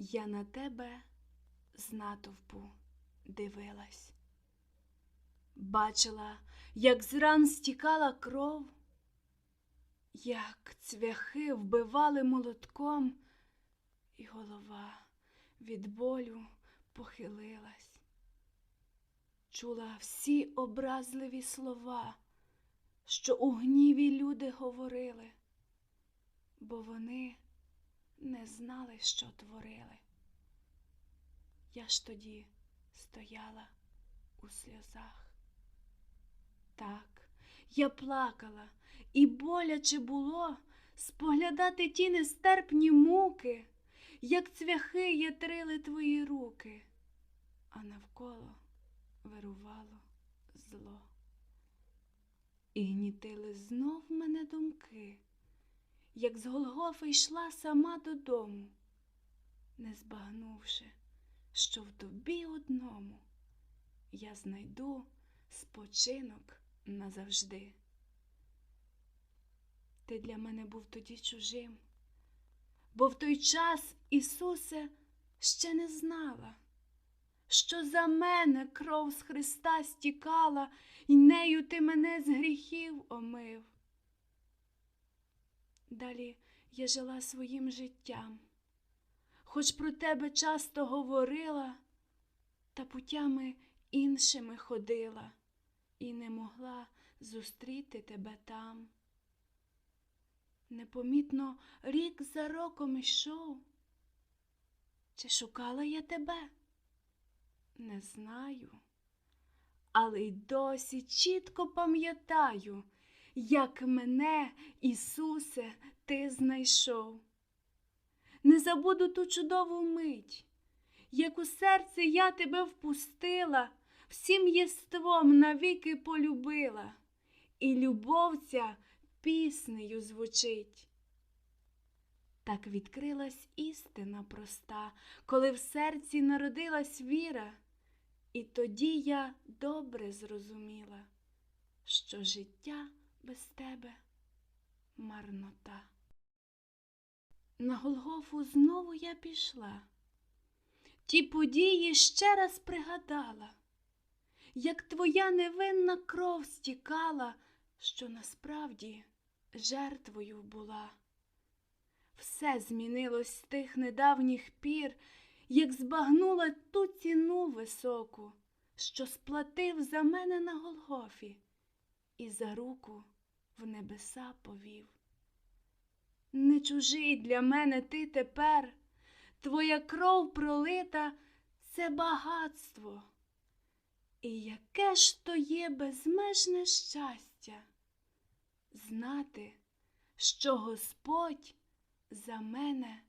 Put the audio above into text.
Я на тебе з натовпу дивилась. Бачила, як з ран стікала кров, як цвяхи вбивали молотком, і голова від болю похилилась. Чула всі образливі слова, що у гніві люди говорили, бо вони не знали, що творили. Я ж тоді стояла у сльозах. Так, я плакала, і боляче було споглядати ті нестерпні муки, як цвяхи ятрили твої руки, а навколо вирувало зло. І гнітили знов мене думки, як з Голгофи йшла сама додому, не збагнувши, що в тобі одному я знайду спочинок назавжди. Ти для мене був тоді чужим, бо в той час, Ісусе, ще не знала, що за мене кров з Христа стікала, і нею ти мене з гріхів омив. Далі я жила своїм життям, хоч про тебе часто говорила, та путями іншими ходила і не могла зустріти тебе там. Непомітно рік за роком йшов. Чи шукала я тебе? Не знаю, але й досі чітко пам'ятаю, як мене, Ісусе, ти знайшов. Не забуду ту чудову мить, як у серце я тебе впустила, всім єством навіки полюбила, і любов ця піснею звучить. Так відкрилась істина проста, коли в серці народилась віра, і тоді я добре зрозуміла, що життя без тебе марнота. На Голгофу знову я пішла, ті події ще раз пригадала, як твоя невинна кров стікала, що насправді жертвою була. Все змінилось з тих недавніх пір, як збагнула ту ціну високу, що сплатив за мене на Голгофі, і за руку в небеса повів. Не чужий для мене ти тепер, твоя кров пролита це багатство. І яке ж то є безмежне щастя знати, що Господь за мене